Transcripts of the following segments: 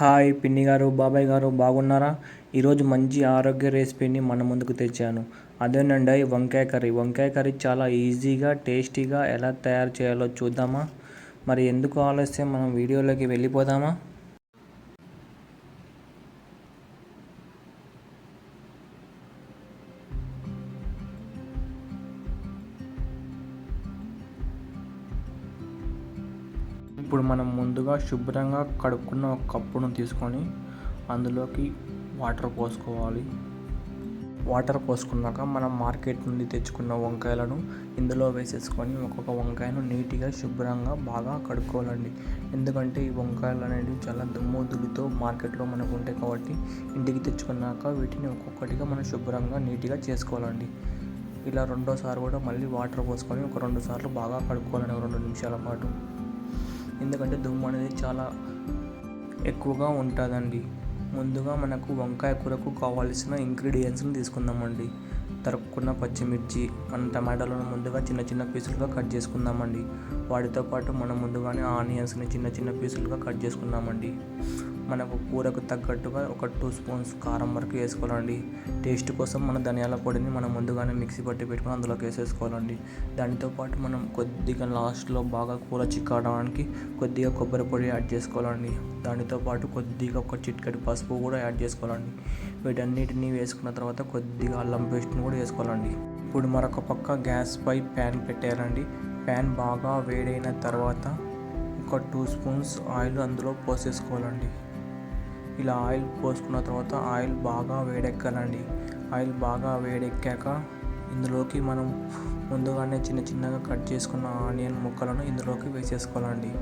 Hi పిన్ని గారు బాబాయ్ గారు బాగున్నారా? ఈరోజు మంచి ఆరోగ్య రెసిపీని మన ముందుకు తెచ్చాను. అదేనండి వంకాయ కర్రీ. వంకాయ కర్రీ చాలా ఈజీగా టేస్టీగా ఎలా తయారు చేయాలో చూద్దామా? మరి ఎందుకు ఆలస్యం? మనం వీడియోలోకి వెళ్ళిపోదామా? ఇప్పుడు మనం ముందుగా శుభ్రంగా కడుక్కున్న ఒక కప్పును తీసుకొని అందులోకి వాటర్ పోసుకోవాలి. వాటర్ పోసుకున్నాక మనం మార్కెట్ నుండి తెచ్చుకున్న వంకాయలను ఇందులో వేసేసుకొని ఒక్కొక్క వంకాయను నీట్గా శుభ్రంగా బాగా కడుక్కోవాలండి. ఎందుకంటే ఈ వంకాయలు అనేవి చాలా దుమ్ము దులితో మార్కెట్లో మనకు ఉంటాయి కాబట్టి ఇంటికి తెచ్చుకున్నాక వీటిని ఒక్కొక్కటిగా మనం శుభ్రంగా నీట్గా చేసుకోవాలండి. ఇలా రెండోసారి కూడా మళ్ళీ వాటర్ పోసుకొని ఒక రెండు సార్లు బాగా కడుక్కోవాలండి రెండు నిమిషాల పాటు. ఎందుకంటే దుమ్ము అనేది చాలా ఎక్కువగా ఉంటుందండి. ముందుగా మనకు వంకాయ కూరకు కావాల్సిన ఇంగ్రీడియంట్స్ని తీసుకుందామండి. తరుక్కున్న పచ్చిమిర్చి మన టమాటాలను ముందుగా చిన్న చిన్న పీసులుగా కట్ చేసుకుందామండి. వాటితో పాటు మనం ముందుగానే ఆనియన్స్ని చిన్న చిన్న పీసులుగా కట్ చేసుకుందామండి. మనకు కూరకు తగ్గట్టుగా ఒక టూ స్పూన్స్ కారం వరకు వేసుకోవాలండి. టేస్ట్ కోసం మన ధనియాల పొడిని మనం ముందుగానే మిక్సీ పట్టి పెట్టుకొని అందులోకి వేసేసుకోవాలండి. దానితో పాటు మనం కొద్దిగా లాస్ట్లో బాగా కూర చిక్కడానికి కొద్దిగా కొబ్బరి పొడి యాడ్ చేసుకోవాలండి. దానితో పాటు కొద్దిగా ఒక చిట్కటి పసుపు కూడా యాడ్ చేసుకోవాలండి. వీటన్నిటిని వేసుకున్న తర్వాత కొద్దిగా అల్లం పేస్ట్ని కూడా వేసుకోవాలండి. ఇప్పుడు మరొక పక్క గ్యాస్ పై ప్యాన్ పెట్టారండి ప్యాన్ బాగా వేడైన తర్వాత ఒక టూ స్పూన్స్ ఆయిల్ అందులో పోసేసుకోవాలండి. ఇలా ఆయిల్ పోసుకున్న తర్వాత ఆయిల్ బాగా వేడెక్కాలండి. ఆయిల్ బాగా వేడెక్కాక ఇందులోకి మనం ముందుగానే చిన్న చిన్నగా కట్ చేసుకున్న ఆనియన్ ముక్కలను ఇందులోకి వేసేసుకోవాలండి.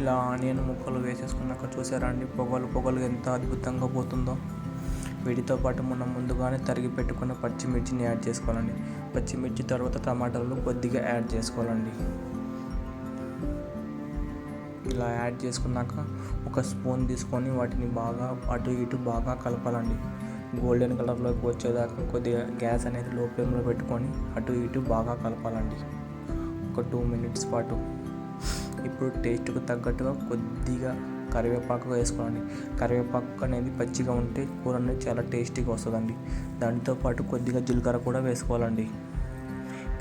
ఇలా ఆనియన్ ముక్కలు వేసేసుకున్నాక చూసారండి పొగలు పొగలు ఎంత అద్భుతంగా పోతుందో. వీటితో పాటు మనం ముందుగానే తరిగి పెట్టుకున్న పచ్చిమిర్చిని యాడ్ చేసుకోవాలండి. పచ్చిమిర్చి తర్వాత టమాటాలు కొద్దిగా యాడ్ చేసుకోవాలండి. ఇలా యాడ్ చేసుకున్నాక ఒక స్పూన్ తీసుకొని వాటిని బాగా అటు ఇటు బాగా కలపాలండి. గోల్డెన్ కలర్లోకి వచ్చేదాకా కొద్దిగా గ్యాస్ అనేది లో ఫ్లేమ్లో పెట్టుకొని అటు ఇటు బాగా కలపాలండి. ఒక టూ మినిట్స్ పాటు. ఇప్పుడు టేస్ట్కు తగ్గట్టుగా కొద్దిగా కరివేపాకు వేసుకోవాలండి. కరివేపాకు అనేది పచ్చిగా ఉంటే కూర అనేది చాలా టేస్టీగా వస్తుందండి. దానితో పాటు కొద్దిగా జీలకర్ర కూడా వేసుకోవాలండి.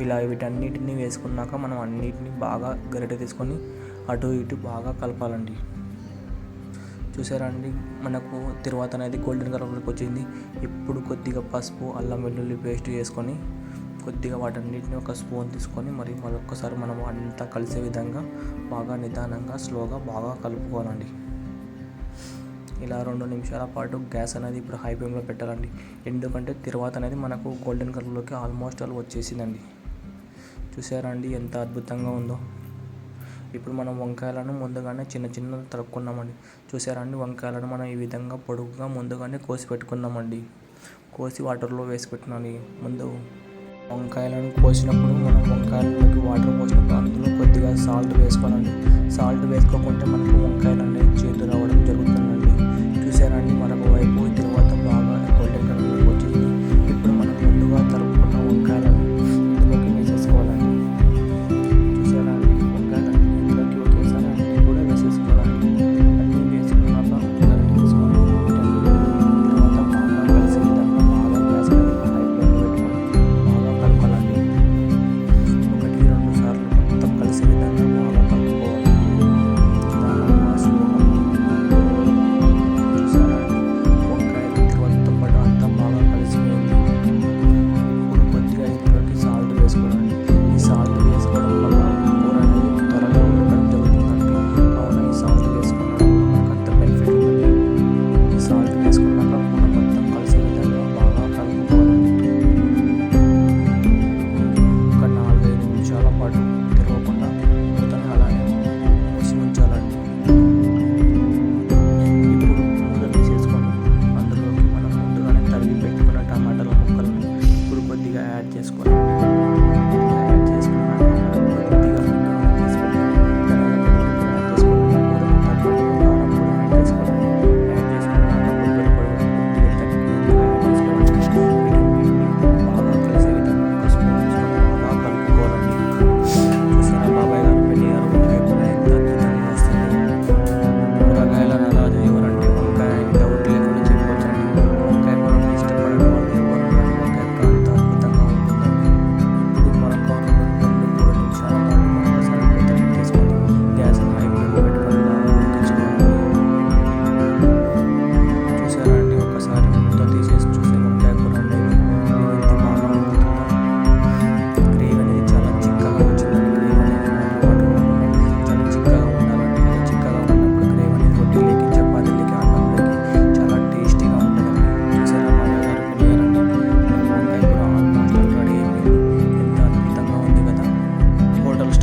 ఇలా వీటన్నిటిని వేసుకున్నాక మనం అన్నిటిని బాగా గరిటె తీసుకొని అటు ఇటు బాగా కలపాలండి. చూసారా అండి? మనకు తర్వాత అనేది గోల్డెన్ కలర్లోకి వచ్చింది. ఇప్పుడు కొద్దిగా పసుపు అల్లం వెల్లుల్లి పేస్ట్ వేసుకొని కొద్దిగా వాటన్నిటిని ఒక స్పూన్ తీసుకొని మరి మరొకసారి మనం అంతా కలిసే విధంగా బాగా నిదానంగా స్లోగా బాగా కలుపుకోవాలండి. ఇలా రెండు నిమిషాల పాటు గ్యాస్ అనేది ఇప్పుడు హై ఫ్లేమ్లో పెట్టాలండి. ఎందుకంటే తర్వాత అనేది మనకు గోల్డెన్ కలర్లోకి ఆల్మోస్ట్ ఆల్ వచ్చేసిందండి. చూసారా అండి? ఎంత అద్భుతంగా ఉందో. ఇప్పుడు మనం వంకాయలను ముందుగానే చిన్న చిన్న తరుక్కున్నామండి. చూసారా అండి? వంకాయలను మనం ఈ విధంగా పొడుగుగా ముందుగానే కోసి పెట్టుకున్నామండి. కోసి వాటర్లో వేసి పెట్టినాను ముందు వంకాయలను కోసినప్పుడు మనం వంకాయలకి వాటర్ పోసినప్పుడు అందులో కొద్దిగా సాల్ట్ వేసుకోవాలండి. సాల్ట్ వేసుకోకుంటే మనకు వంకాయలు అనేవి చేతులు రావడం జరుగుతుంది.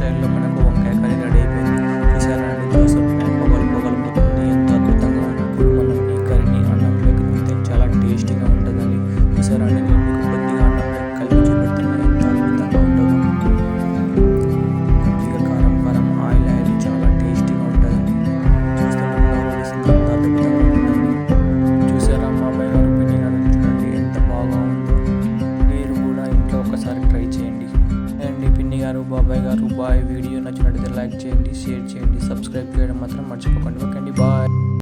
hacerlo. లైక్ చేయండి షేర్ చేయండి సబ్స్క్రైబ్ చేయడం మాత్రం మర్చిపోకండి. ఓకే అండి బాయ్.